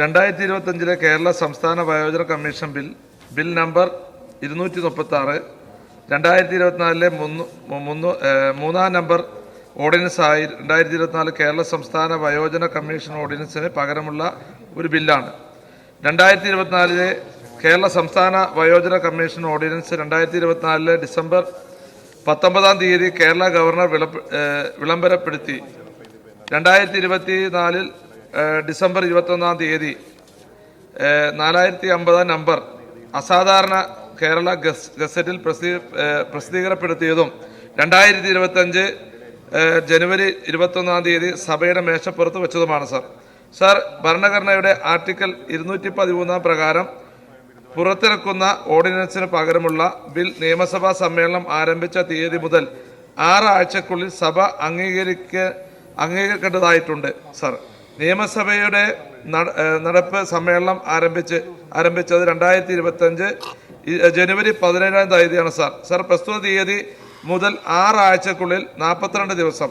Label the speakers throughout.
Speaker 1: രണ്ടായിരത്തി ഇരുപത്തഞ്ചിലെ കേരള സംസ്ഥാന വയോജന കമ്മീഷൻ ബിൽ ബിൽ നമ്പർ ഇരുന്നൂറ്റി മുപ്പത്തി ആറ് രണ്ടായിരത്തി ഇരുപത്തിനാലിലെ മുന്നു മുന്നു നമ്പർ ഓർഡിനൻസ് ആയി രണ്ടായിരത്തി ഇരുപത്തിനാല് കേരള സംസ്ഥാന വയോജന കമ്മീഷൻ ഓർഡിനൻസിന് പകരമുള്ള ഒരു ബില്ലാണ്. രണ്ടായിരത്തി ഇരുപത്തിനാലിലെ കേരള സംസ്ഥാന വയോജന കമ്മീഷൻ ഓർഡിനൻസ് രണ്ടായിരത്തി ഇരുപത്തിനാലിലെ ഡിസംബർ പത്തൊമ്പതാം തീയതി കേരള ഗവർണർ വിളംബരപ്പെടുത്തി രണ്ടായിരത്തി ഇരുപത്തി നാലിൽ ഡിസംബർ ഇരുപത്തൊന്നാം തീയതി നാലായിരത്തി അമ്പതാം നമ്പർ അസാധാരണ കേരള ഗസ് ഗസറ്റിൽ പ്രസിദ്ധീകരപ്പെടുത്തിയതും രണ്ടായിരത്തി ഇരുപത്തഞ്ച് ജനുവരി ഇരുപത്തൊന്നാം തീയതി സഭയുടെ മേശപ്പുറത്ത് വെച്ചതുമാണ് സർ. സർ ഭരണഘടനയുടെ ആർട്ടിക്കിൾ ഇരുന്നൂറ്റി പതിമൂന്നാം പ്രകാരം പുറത്തിറക്കുന്ന ഓർഡിനൻസിന് പകരമുള്ള ബിൽ നിയമസഭാ സമ്മേളനം ആരംഭിച്ച തീയതി മുതൽ ആറാഴ്ചക്കുള്ളിൽ സഭ അംഗീകരിക്ക അംഗീകരിക്കേണ്ടതായിട്ടുണ്ട് സർ. നിയമസഭയുടെ നട- നടപ്പ് സമ്മേളനം ആരംഭിച്ച് ആരംഭിച്ചത് രണ്ടായിരത്തി ഇരുപത്തഞ്ച് ജനുവരി പതിനേഴാം തീയതിയാണ് സാർ. സാർ പ്രസ്തുത തീയതി മുതൽ ആറാഴ്ചക്കുള്ളിൽ നാൽപ്പത്തിരണ്ട് ദിവസം.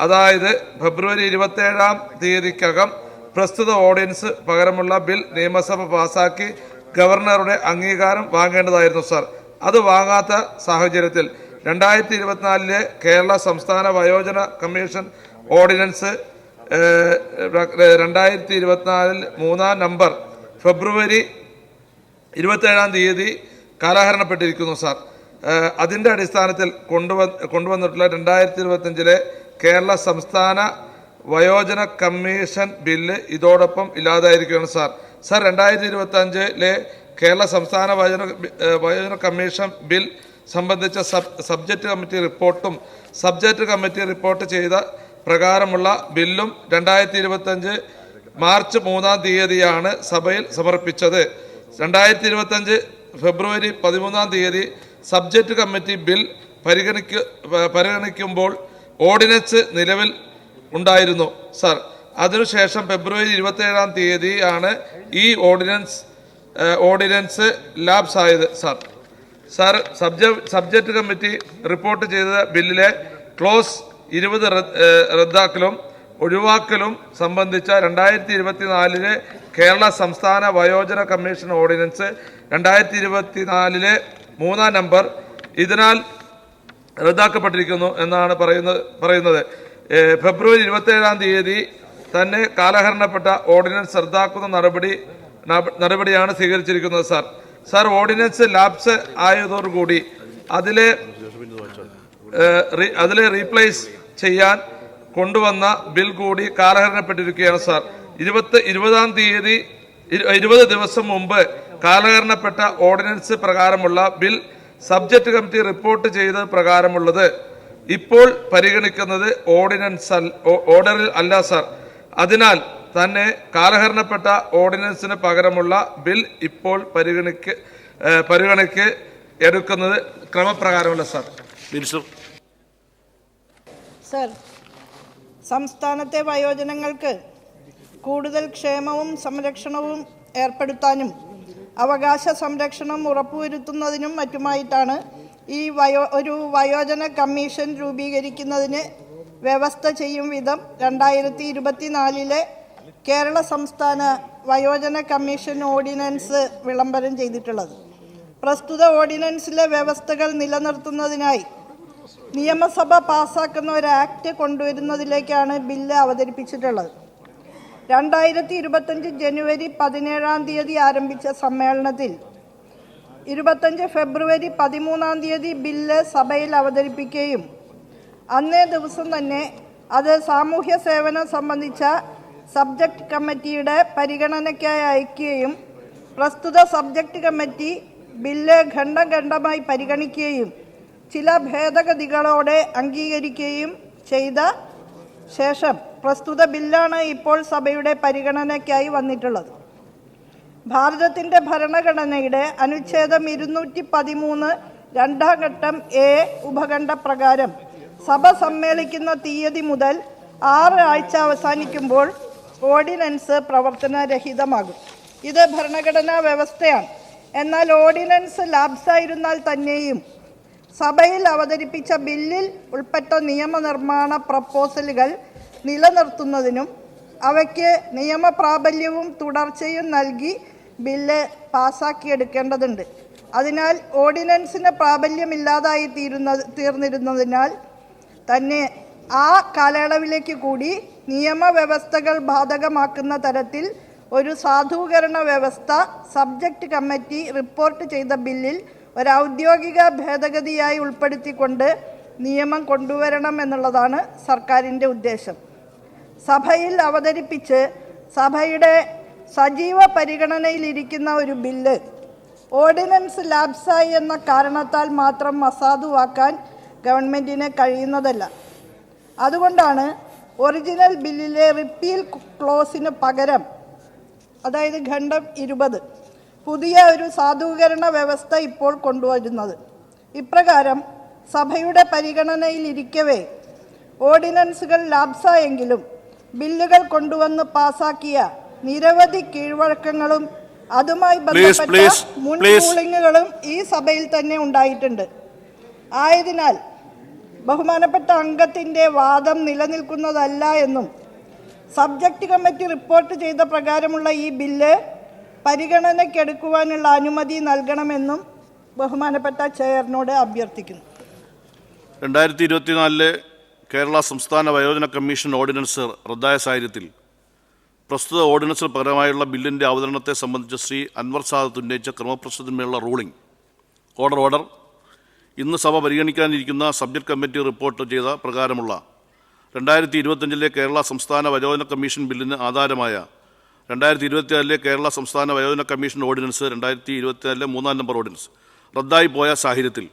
Speaker 1: അതായത് ഫെബ്രുവരി ഇരുപത്തേഴാം തീയതിക്കകം പ്രസ്തുത ഓർഡിനൻസ് പകരമുള്ള ബിൽ നിയമസഭ പാസാക്കി ഗവർണറുടെ അംഗീകാരം വാങ്ങേണ്ടതായിരുന്നു സാർ. അത് വാങ്ങാത്ത സാഹചര്യത്തിൽ രണ്ടായിരത്തി ഇരുപത്തിനാലിലെ കേരള സംസ്ഥാന വയോജന കമ്മീഷൻ ഓർഡിനൻസ് രണ്ടായിരത്തി ഇരുപത്തിനാലിൽ മൂന്നാം നമ്പർ ഫെബ്രുവരി ഇരുപത്തേഴാം തീയതി കാലഹരണപ്പെട്ടിരിക്കുന്നു സാർ. അതിന്റെ അടിസ്ഥാനത്തിൽ കൊണ്ടുവ കൊണ്ടുവന്നിട്ടുള്ള രണ്ടായിരത്തി ഇരുപത്തഞ്ചിലെ കേരള സംസ്ഥാന വയോജന കമ്മീഷൻ ബില്ല് ഇതോടൊപ്പം ഇല്ലാതായിരിക്കുകയാണ് സാർ. സാർ രണ്ടായിരത്തി ഇരുപത്തി അഞ്ചിലെ കേരള സംസ്ഥാന വയോജന വയോജന കമ്മീഷൻ ബിൽ സംബന്ധിച്ച സബ് സബ്ജക്റ്റ് കമ്മിറ്റി റിപ്പോർട്ടും സബ്ജക്റ്റ് കമ്മിറ്റി റിപ്പോർട്ട് ചെയ്ത പ്രകാരമുള്ള ബില്ലും രണ്ടായിരത്തി ഇരുപത്തഞ്ച് മാർച്ച് മൂന്നാം തീയതിയാണ് സഭയിൽ സമർപ്പിച്ചത്. രണ്ടായിരത്തി ഇരുപത്തഞ്ച് ഫെബ്രുവരി പതിമൂന്നാം തീയതി സബ്ജക്റ്റ് കമ്മിറ്റി ബിൽ പരിഗണിക്ക പരിഗണിക്കുമ്പോൾ ഓർഡിനൻസ് നിലവിൽ ഉണ്ടായിരുന്നു സർ. അതിനുശേഷം ഫെബ്രുവരി ഇരുപത്തേഴാം തീയതിയാണ് ഈ ഓർഡിനൻസ് ഓർഡിനൻസ് ലാബ്സ് ആയത് സാർ. സാർ സബ്ജ സബ്ജക്റ്റ് കമ്മിറ്റി റിപ്പോർട്ട് ചെയ്ത ബില്ലിലെ ക്ലോസ് ഇരുപത് റദ്ദാക്കലും ഒഴിവാക്കലും സംബന്ധിച്ച രണ്ടായിരത്തി ഇരുപത്തിനാലിലെ കേരള സംസ്ഥാന വയോജന കമ്മീഷൻ ഓർഡിനൻസ് രണ്ടായിരത്തി ഇരുപത്തിനാലിലെ മൂന്നാം നമ്പർ ഇതിനാൽ റദ്ദാക്കപ്പെട്ടിരിക്കുന്നു എന്നാണ് പറയുന്നത്. പറയുന്നത് ഫെബ്രുവരി ഇരുപത്തേഴാം തീയതി തന്നെ കാലഹരണപ്പെട്ട ഓർഡിനൻസ് റദ്ദാക്കുന്ന നടപടി നടപടിയാണ് സ്വീകരിച്ചിരിക്കുന്നത് സാർ. സാർ ഓർഡിനൻസ് ലാപ്സ് ആയതോടുകൂടി അതിലെ അതിലെ റീപ്ലേസ് ചെയ്യാൻ കൊണ്ടുവന്ന ബിൽ കൂടി കാലഹരണപ്പെട്ടിരിക്കുകയാണ് സാർ. ഇരുപത്തി ഇരുപതാം തീയതി ഇരു- ഇരുപത് ദിവസം മുമ്പ് കാലഹരണപ്പെട്ട ഓർഡിനൻസ് പ്രകാരമുള്ള ബിൽ സബ്ജക്ട് കമ്മിറ്റി റിപ്പോർട്ട് ചെയ്ത പ്രകാരമുള്ളത്. ഇപ്പോൾ പരിഗണിക്കുന്നത് ഓർഡിനൻസ് ഓർഡറിൽ അല്ല സാർ. അതിനാൽ തന്നെ കാലഹരണപ്പെട്ട ഓർഡിനൻസിന് പകരമുള്ള ബിൽ ഇപ്പോൾ പരിഗണിക്ക് പരിഗണിക്ക് എടുക്കുന്നത് ക്രമപ്രകാരമല്ല സാർ.
Speaker 2: സർ. സംസ്ഥാനത്തെ വയോജനങ്ങൾക്ക് കൂടുതൽ ക്ഷേമവും സംരക്ഷണവും ഏർപ്പെടുത്താനും അവകാശ സംരക്ഷണം ഉറപ്പുവരുത്തുന്നതിനും മറ്റുമായിട്ടാണ് ഈ വയോ ഒരു വയോജന കമ്മീഷൻ രൂപീകരിക്കുന്നതിന് വ്യവസ്ഥ ചെയ്യും വിധം രണ്ടായിരത്തി ഇരുപത്തിനാലിലെ കേരള സംസ്ഥാന വയോജന കമ്മീഷൻ ഓർഡിനൻസ് വിളംബരം ചെയ്തിട്ടുള്ളത്. പ്രസ്തുത ഓർഡിനൻസിലെ വ്യവസ്ഥകൾ നിലനിർത്തുന്നതിനായി നിയമസഭ പാസാക്കുന്ന ഒരു ആക്ട് കൊണ്ടുവരുന്നതിലേക്കാണ് ബില്ല് അവതരിപ്പിച്ചിട്ടുള്ളത്. രണ്ടായിരത്തി ഇരുപത്തഞ്ച് ജനുവരി പതിനേഴാം തീയതി ആരംഭിച്ച സമ്മേളനത്തിൽ ഇരുപത്തഞ്ച് ഫെബ്രുവരി പതിമൂന്നാം തീയതി ബില്ല് സഭയിൽ അവതരിപ്പിക്കുകയും അന്നേ ദിവസം തന്നെ അത് സാമൂഹ്യ സേവനം സംബന്ധിച്ച സബ്ജക്റ്റ് കമ്മിറ്റിയുടെ പരിഗണനയ്ക്കായി അയക്കുകയും പ്രസ്തുത സബ്ജക്റ്റ് കമ്മിറ്റി ബില്ല് ഖണ്ഡം ഖണ്ഡമായി പരിഗണിക്കുകയും ചില ഭേദഗതികളോടെ അംഗീകരിക്കുകയും ചെയ്ത ശേഷം പ്രസ്തുത ബില്ലാണ് ഇപ്പോൾ സഭയുടെ പരിഗണനയ്ക്കായി വന്നിട്ടുള്ളത്. ഭാരതത്തിന്റെ ഭരണഘടനയുടെ അനുച്ഛേദം ഇരുന്നൂറ്റി പതിമൂന്ന് രണ്ടാം ഘട്ടം എ ഉപഖണ്ഡ പ്രകാരം സഭ സമ്മേളിക്കുന്ന തീയതി മുതൽ ആറ് ആഴ്ച അവസാനിക്കുമ്പോൾ ഓർഡിനൻസ് പ്രവർത്തനരഹിതമാകും. ഇത് ഭരണഘടനാ വ്യവസ്ഥയാണ്. എന്നാൽ ഓർഡിനൻസ് ലാബ്സായിരുന്നാൽ തന്നെയും സഭയിൽ അവതരിപ്പിച്ച ബില്ലിൽ ഉൾപ്പെട്ട നിയമനിർമ്മാണ പ്രപ്പോസലുകൾ നിലനിർത്തുന്നതിനും അവയ്ക്ക് നിയമപ്രാബല്യവും തുടർച്ചയും നൽകി ബില്ല് പാസാക്കിയെടുക്കേണ്ടതുണ്ട്. അതിനാൽ ഓർഡിനൻസിന് പ്രാബല്യമില്ലാതായി തീരുന്ന തീർന്നിരുന്നതിനാൽ തന്നെ ആ കാലയളവിലേക്ക് കൂടി നിയമവ്യവസ്ഥകൾ ബാധകമാക്കുന്ന തരത്തിൽ ഒരു സാധൂകരണ വ്യവസ്ഥ സബ്ജക്റ്റ് കമ്മിറ്റി റിപ്പോർട്ട് ചെയ്ത ബില്ലിൽ ഒരു ഔദ്യോഗിക ഭേദഗതിയായി ഉൾപ്പെടുത്തിക്കൊണ്ട് നിയമം കൊണ്ടുവരണം എന്നുള്ളതാണ് സർക്കാരിന്റെ ഉദ്ദേശം. സഭയിൽ അവതരിപ്പിച്ച് സഭയുടെ സജീവ പരിഗണനയിലിരിക്കുന്ന ഒരു ബില്ല് ഓർഡിനൻസ് ലാബ്സായി എന്ന കാരണത്താൽ മാത്രം അസാധുവാക്കാൻ ഗവൺമെന്റിന് കഴിയുന്നതല്ല. അതുകൊണ്ടാണ് ഒറിജിനൽ ബില്ലിലെ റിപ്പീൽ ക്ലോസിന് പകരം അതായത് ഖണ്ഡം ഇരുപത് പുതിയ ഒരു സാധൂകരണ വ്യവസ്ഥ ഇപ്പോൾ കൊണ്ടുവരുന്നത്. ഇപ്രകാരം സഭയുടെ പരിഗണനയിലിരിക്കവേ ഓർഡിനൻസുകൾ ലാപ്സായെങ്കിലും ബില്ലുകൾ കൊണ്ടുവന്ന് പാസാക്കിയ നിരവധി കീഴ്വഴക്കങ്ങളും അതുമായി ബന്ധപ്പെട്ട മുൻ റൂളിങ്ങുകളും ഈ സഭയിൽ തന്നെ ഉണ്ടായിട്ടുണ്ട്. ആയതിനാൽ ബഹുമാനപ്പെട്ട അംഗത്തിന്റെ വാദം നിലനിൽക്കുന്നതല്ല എന്നും സബ്ജക്റ്റ് കമ്മിറ്റി റിപ്പോർട്ട് ചെയ്ത പ്രകാരമുള്ള ഈ ബില്ല് പരിഗണനയ്ക്കെടുക്കുവാനുള്ള അനുമതി നൽകണമെന്നും ബഹുമാനപ്പെട്ട ചെയറിനോട് അഭ്യർത്ഥിക്കുന്നു.
Speaker 3: രണ്ടായിരത്തി ഇരുപത്തിനാലിലെ കേരള സംസ്ഥാന വയോജന കമ്മീഷൻ ഓർഡിനൻസ് റദ്ദായ സാഹചര്യത്തിൽ പ്രസ്തുത ഓർഡിനൻസിന് പകരമായുള്ള ബില്ലിന്റെ അവതരണത്തെ സംബന്ധിച്ച് ശ്രീ അൻവർ സാദത്ത് ഉന്നയിച്ച ക്രമപ്രശ്നത്തിന്മേലുള്ള റൂളിംഗ്. Order order. ഇന്ന് സഭ പരിഗണിക്കാനിരിക്കുന്ന സബ്ജക്ട് കമ്മിറ്റി റിപ്പോർട്ട് ചെയ്ത പ്രകാരമുള്ള രണ്ടായിരത്തി ഇരുപത്തഞ്ചിലെ കേരള സംസ്ഥാന വയോജന കമ്മീഷൻ ബില്ലിന് ആധാരമായ രണ്ടായിരത്തി ഇരുപത്തിനാലിലെ കേരള സംസ്ഥാന വയോജന കമ്മീഷൻ ഓർഡിനൻസ് രണ്ടായിരത്തി ഇരുപത്തിനാലിലെ മൂന്നാം നമ്പർ ഓർഡിനൻസ്. റദ്ദായി പോയ സാഹചര്യത്തിൽ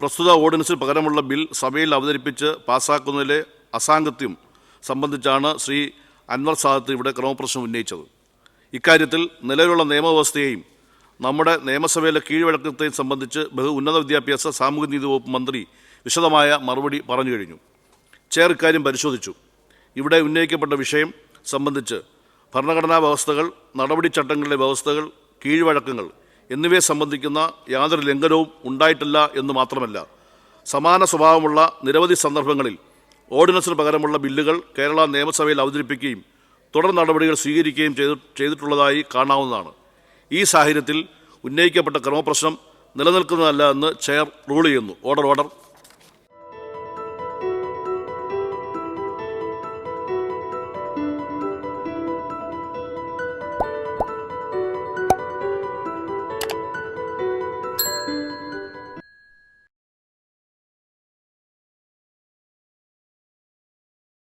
Speaker 3: പ്രസ്തുത ഓർഡിനൻസിന് പകരമുള്ള ബിൽ സഭയിൽ അവതരിപ്പിച്ച് പാസാക്കുന്നതിലെ അസാംഗത്യം സംബന്ധിച്ചാണ് ശ്രീ അൻവർ സാദത്ത് ഇവിടെ ക്രമപ്രശ്നം ഉന്നയിച്ചത്. ഇക്കാര്യത്തിൽ നിലവിലുള്ള നിയമവ്യവസ്ഥയെയും നമ്മുടെ നിയമസഭയിലെ കീഴ്വഴക്കത്തെയും സംബന്ധിച്ച് ബഹു ഉന്നത വിദ്യാഭ്യാസ സാമൂഹ്യനീതി വകുപ്പ് മന്ത്രി വിശദമായ മറുപടി പറഞ്ഞു കഴിഞ്ഞു. ചെയർ ഇക്കാര്യം പരിശോധിച്ചു. ഇവിടെ ഉന്നയിക്കപ്പെട്ട വിഷയം സംബന്ധിച്ച് ഭരണഘടനാ വ്യവസ്ഥകൾ നടപടിച്ചട്ടങ്ങളിലെ വ്യവസ്ഥകൾ കീഴ്വഴക്കങ്ങൾ എന്നിവയെ സംബന്ധിക്കുന്ന യാതൊരു ലംഘനവും ഉണ്ടായിട്ടില്ല എന്ന് മാത്രമല്ല. സമാന സ്വഭാവമുള്ള നിരവധി സന്ദർഭങ്ങളിൽ ഓർഡിനൻസിന് പകരമുള്ള ബില്ലുകൾ കേരള നിയമസഭയിൽ അവതരിപ്പിക്കുകയും തുടർ നടപടികൾ സ്വീകരിക്കുകയും ചെയ്തു ചെയ്തിട്ടുള്ളതായി കാണാവുന്നതാണ്. ഈ സാഹചര്യത്തിൽ ഉന്നയിക്കപ്പെട്ട ക്രമപ്രശ്നം നിലനിൽക്കുന്നതല്ല എന്ന് ചെയർ റൂൾ ചെയ്യുന്നു. Order order.